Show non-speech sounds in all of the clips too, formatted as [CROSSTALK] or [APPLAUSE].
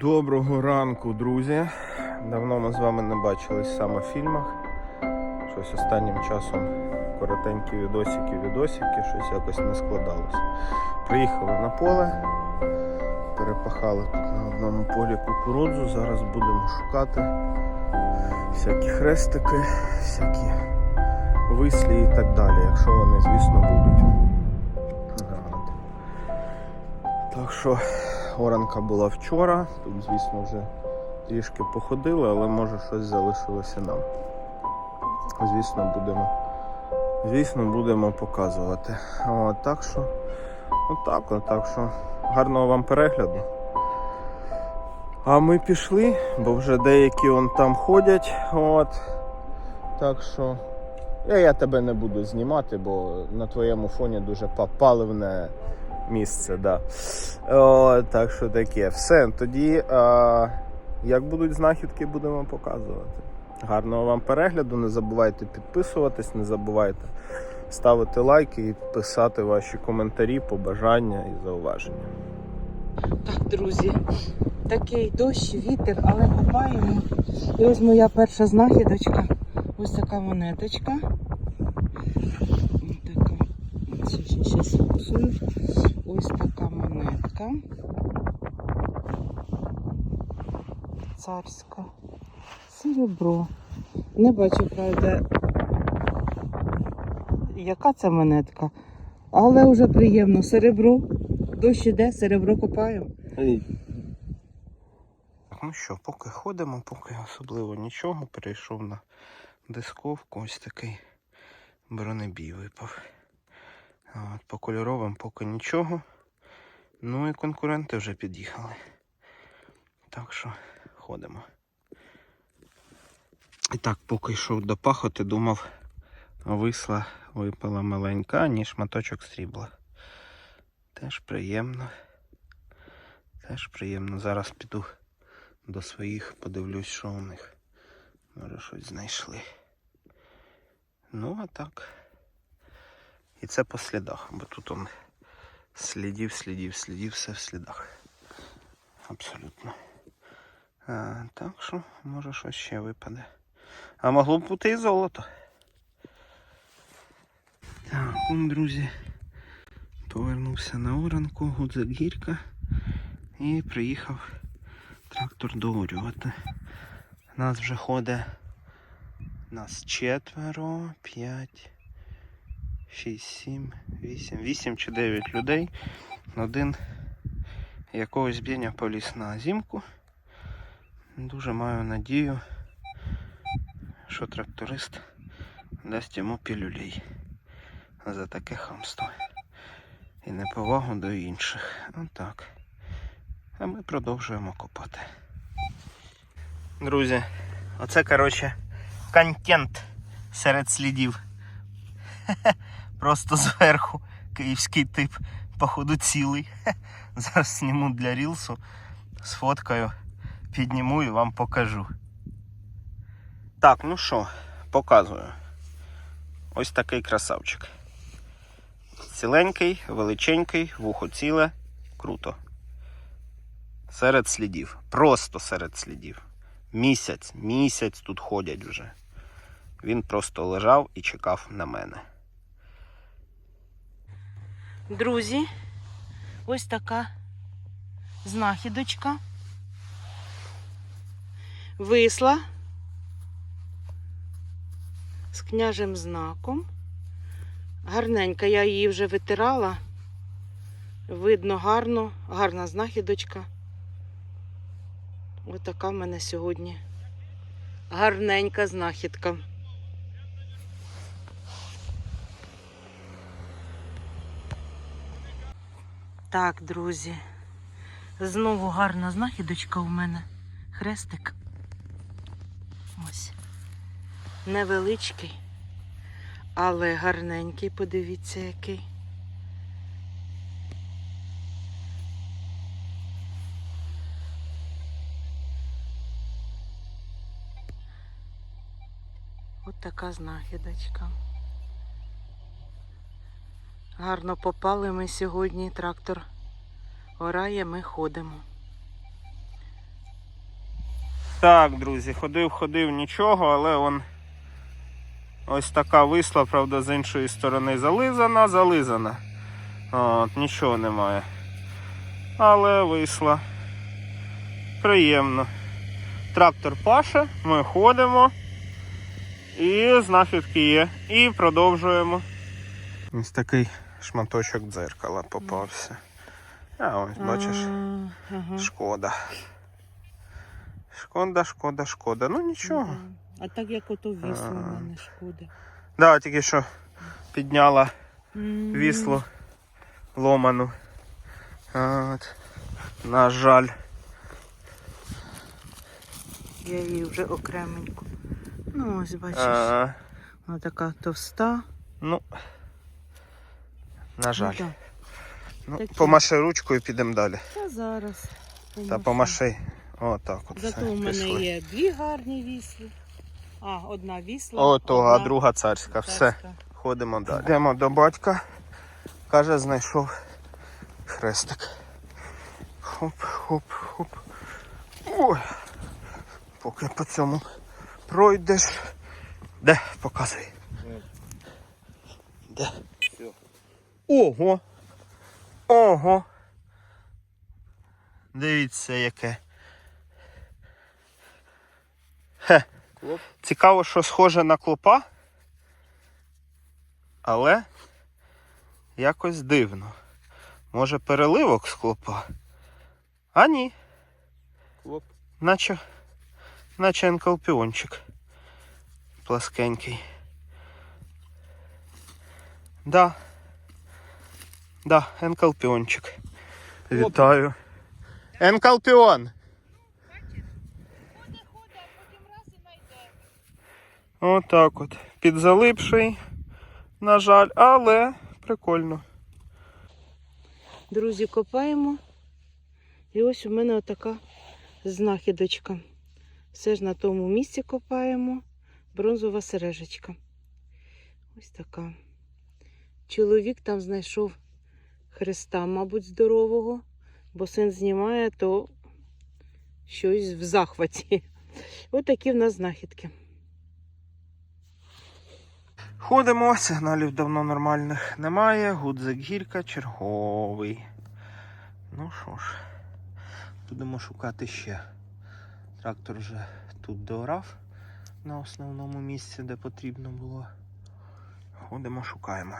Доброго ранку, друзі. Давно ми з вами не бачились саме в фільмах. Щось останнім часом коротенькі відосики, відосики, щось якось не складалось. Приїхали на поле, перепахали тут на одному полі кукурудзу. Зараз будемо шукати всякі хрестики, всякі вислі і так далі, якщо вони, звісно, будуть. Так що оранка була вчора. Тут, звісно, вже трішки походили, але може щось залишилося нам. Звісно, будемо. Звісно, будемо показувати. От, так що, отак, от, так що гарного вам перегляду. А ми пішли, бо вже деякі он там ходять. От. Так що я, я тебе не буду знімати, бо на твоєму фоні дуже паливне місце. Да. О, так що таке. Все, тоді а, як будуть знахідки, будемо показувати. Гарного вам перегляду, не забувайте підписуватись, не забувайте ставити лайки і писати ваші коментарі, побажання і зауваження. Так, друзі, такий дощ, вітер, але копаємо. І ось моя перша знахідочка. Ось така монеточка. Зараз фокусую. Ось така монетка. Царська. Серебро. Не бачу, правда, яка це монетка. Але вже приємно. Серебро. Дощ іде, серебро копаємо. Ну що, поки ходимо, поки особливо нічого, перейшов на дисковку, ось такий бронебій випав. От, по кольоровим поки нічого. Ну і конкуренти вже під'їхали. Так що ходимо. І так, поки йшов до пахоти, думав, висла випала маленька, ніж шматочок срібла. Теж приємно. Теж приємно. Зараз піду до своїх, подивлюсь, що у них. Може щось знайшли. Ну, а так. І це по слідах, бо тут он слідів, слідів, слідів, все в слідах. Абсолютно. А, так що, може щось ще випаде. А могло б бути і золото. Так, он, друзі, повернувся на оранку, Гудзагірка і приїхав трактор доорювати. Нас вже ходить нас четверо, п'ять, шість, сім, вісім, вісім чи дев'ять людей. Один якогось б'єня поліз на зімку. Дуже маю надію, що тракторист дасть йому пілюлей за таке хамство і неповагу до інших. Отак. А ми продовжуємо копати. Друзі, оце, коротше, контент серед слідів. [LAUGHS] Просто зверху київський тип, походу цілий. Зараз зніму для рілсу, сфоткаю, підніму і вам покажу. Так, ну що, показую. Ось такий красавчик. Ціленький, величенький, вухо ціле, круто. Серед слідів. Просто серед слідів. Місяць, місяць тут ходять вже. Він просто лежав і чекав на мене. Друзі, ось така знахідочка. Висла з княжим знаком. Гарненька, я її вже витирала. Видно гарно, гарна знахідочка. Ось така в мене сьогодні гарненька знахідка. Так, друзі. Знову гарна знахідочка у мене. Хрестик. Ось. Невеличкий, але гарненький, подивіться, який. От така знахідочка. Гарно попали ми сьогодні. Трактор орає, ми ходимо. Так, друзі, ходив, ходив нічого, але он ось така висла, правда, з іншої сторони зализана, зализана. От, нічого немає. Але висла. Приємно. Трактор паше, ми ходимо. І знахідки є. І продовжуємо. Ось такий шматочок дзеркала попався. А ось бачиш. Шкода. Шкода, шкода, шкода. Ну нічого. А так як ото вісло в мене шкода. Да, тільки що підняла вісло ломану. От. На жаль. Я її вже окременьку. Ну, ось бачиш, А, вона така товста. ну. На жаль. Ну, так. Ну, такі. помаши ручкою, підемо далі. Та зараз. Та помаши. Отак от. Зато у мене пішли. є дві гарні вісли. А, одна вісла. Ото, а друга царська. Все. Ходимо далі. Йдемо до батька. Каже, знайшов хрестик. Хоп, хоп, хоп. Ой. Поки по цьому пройдеш. Де? Показуй. Де? Ого. Ого. Дивіться яке. Хе. Цікаво, що схоже на клопа. Але якось дивно. Може переливок з клопа? А ні. Клоп. Наче, наче енкалпіончик. Пласкенький. Да. Да, енкалпіончик. Вітаю. Енкалпіон. Отак от. Підзалипший, на жаль, але прикольно. Друзі, копаємо. І ось у мене отака знахідочка. Все ж на тому місці копаємо. Бронзова сережечка. Ось така. Чоловік там знайшов хреста, мабуть, здорового, бо син знімає, то щось в захваті. Ось такі в нас знахідки. Ходимо, сигналів давно нормальних немає. Гудзик гірка, черговий. Ну що ж, будемо шукати ще. Трактор вже тут доорав на основному місці, де потрібно було. Ходимо, шукаємо.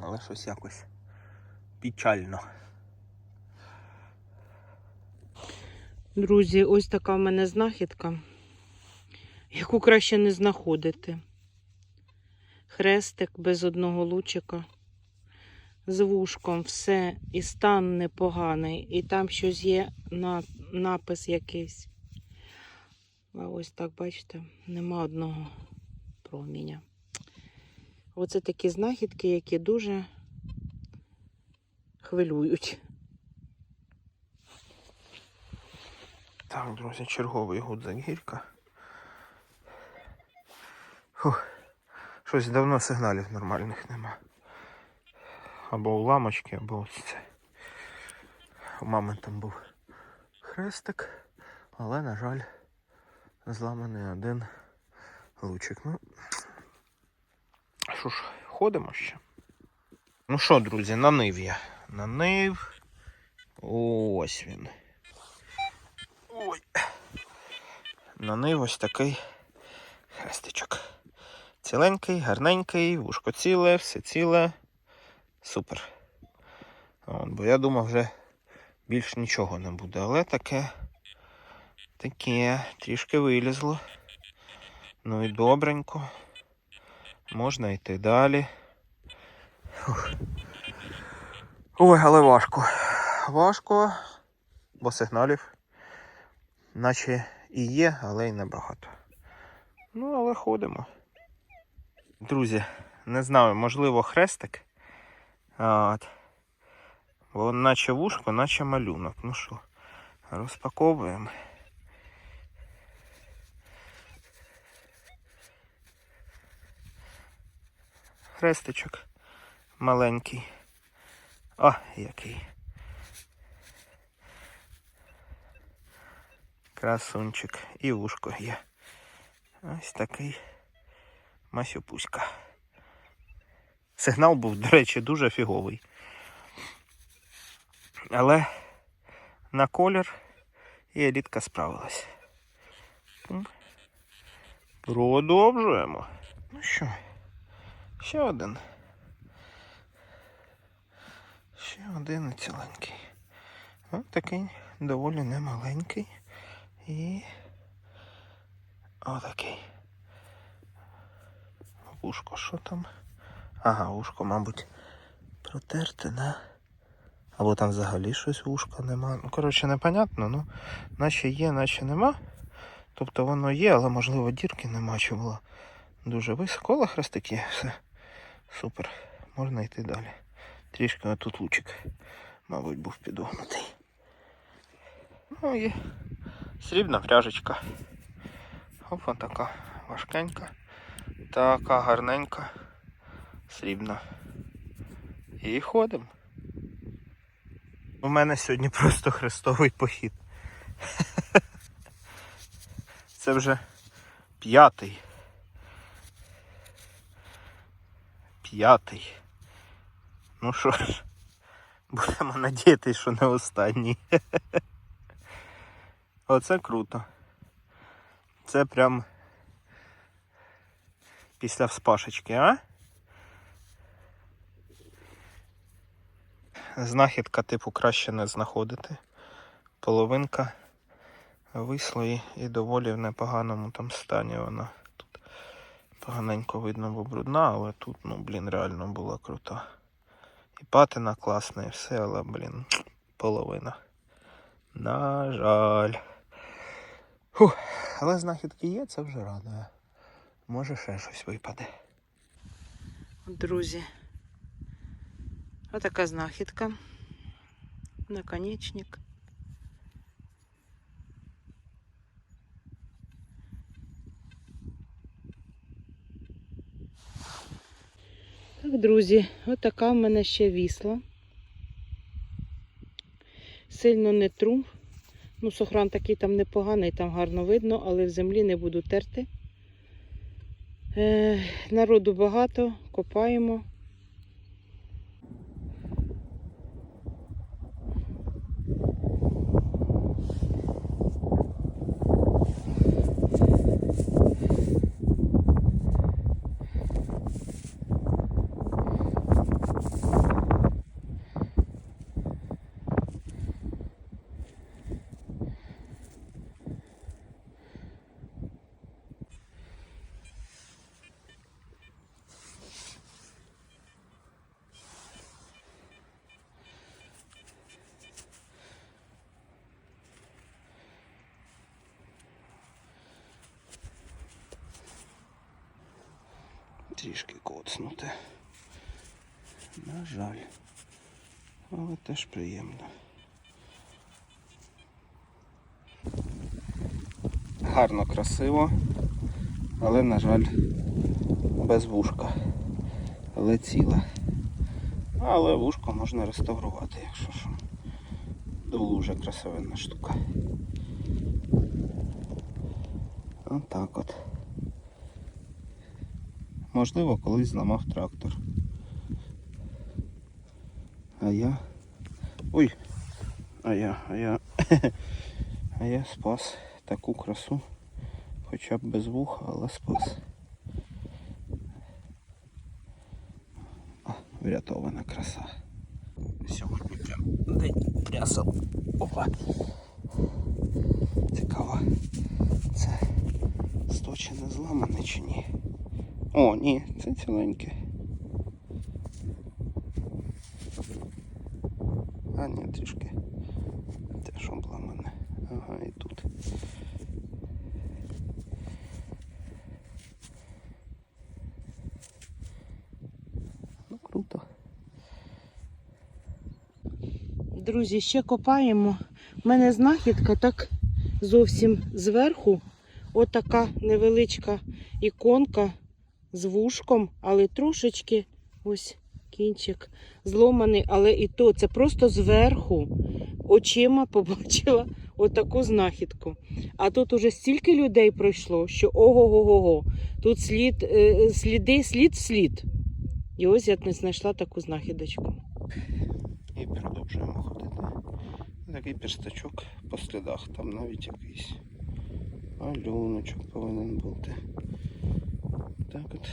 Але щось якось печально. Друзі, ось така в мене знахідка, яку краще не знаходити. Хрестик без одного лучика. З вушком все, і стан непоганий, і там щось є на, напис якийсь. А ось так, бачите, нема одного проміня. Оце такі знахідки, які дуже хвилюють. Так, друзі, черговий гудзик гірка. Фух. Щось давно сигналів нормальних нема. Або уламочки, або ось це. У мами там був хрестик, але, на жаль, зламаний один лучик. Ну, що ж, ходимо ще. Ну що, друзі, на нив я. На нив. Ось він. Ой. На нив ось такий хрестичок. Ціленький, гарненький, вушко ціле, все ціле. Супер. От, бо я думав, вже більш нічого не буде. Але таке. Таке, трішки вилізло. Ну і добренько. Можна йти далі. Фух. Ой, але важко. Важко, бо сигналів наче і є, але й небагато. Ну, але ходимо. Друзі, не знаю, можливо, хрестик. От. Бо наче вушко, наче малюнок. Ну що, розпаковуємо. Хрестичок маленький. О, який. Красунчик. І ушко є. Ось такий масюпуська. Сигнал був, до речі, дуже фіговий. Але на колір і елітка справилась. Продовжуємо. Ну що, ще один. Ще один ціленький. Ось такий доволі немаленький. І отакий. Ушко, що там? Ага, ушко, мабуть, протерте, на. Або там взагалі щось вушка нема. Ну, коротше, непонятно, ну, наче є, наче нема. Тобто воно є, але можливо дірки нема, чи було дуже високо, але хрестик є. Все. Супер. Можна йти далі. Трішки тут лучик, мабуть, був підогнутий. Ну і срібна пряжечка. Опа, така важкенька. Така гарненька. Срібна. І ходимо. У мене сьогодні просто хрестовий похід. [LAUGHS] Це вже п'ятий. П'ятий. Ну що ж, будемо надіятися, що не останній. [LAUGHS] Оце круто. Це прям після вспашечки, а? Знахідка, типу, краще не знаходити. Половинка вислої і доволі в непоганому там стані вона. Тут поганенько видно, бо брудна, але тут, ну, блін, реально була крута. І патина класна, і все, але, блін, половина. На жаль. Фух, але знахідки є, це вже радує. Може ще щось випаде. Друзі, отака знахідка. Наконечник. Так, друзі, отака в мене ще вісла. Сильно не тру. Ну, сохран такий там непоганий, там гарно видно, але в землі не буду терти. Е, народу багато, копаємо. Трішки коцнуте. На жаль. Але теж приємно. Гарно, красиво, але, на жаль, без вушка. Але. Але вушко можна реставрувати, якщо що. Дуже красивенна штука. Отак от. Можливо, колись зламав трактор. А я. Ой! А я, а я. [LAUGHS] А я спас таку красу. Хоча б без вуха, але спас. О, врятована краса. Сьогодні прям день трясав. Опа. Цікаво. Це сточене зламане чи ні? О, ні, це ціленьке. А, ні, трішки. Теж обламане. Ага, і тут. Ну, круто. Друзі, ще копаємо. У мене знахідка так зовсім зверху. Отака невеличка іконка з вушком, але трошечки ось кінчик зломаний, але і то це просто зверху очима побачила отаку знахідку. А тут уже стільки людей пройшло, що ого-го-го. Тут слід, е, сліди, слід слід. І ось я не знайшла таку знахідочку. І продовжуємо ходити. Такий перстачок по слідах, там навіть якийсь малюночок повинен бути. Так от.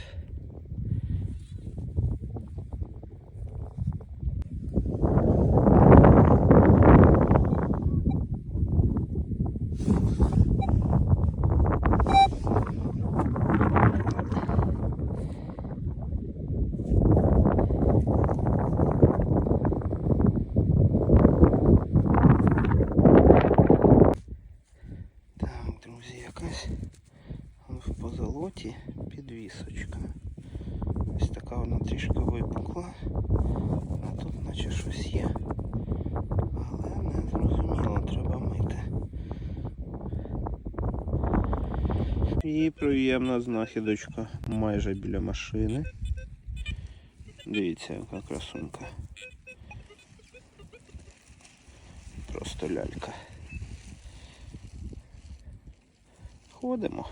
Так, друзі, якась в позолоті підвісочка. Ось така вона трішки випукла. А тут наче щось є. Але не зрозуміло, треба мити. І приємна знахідочка майже біля машини. Дивіться, яка красунка. Просто лялька. Ходимо.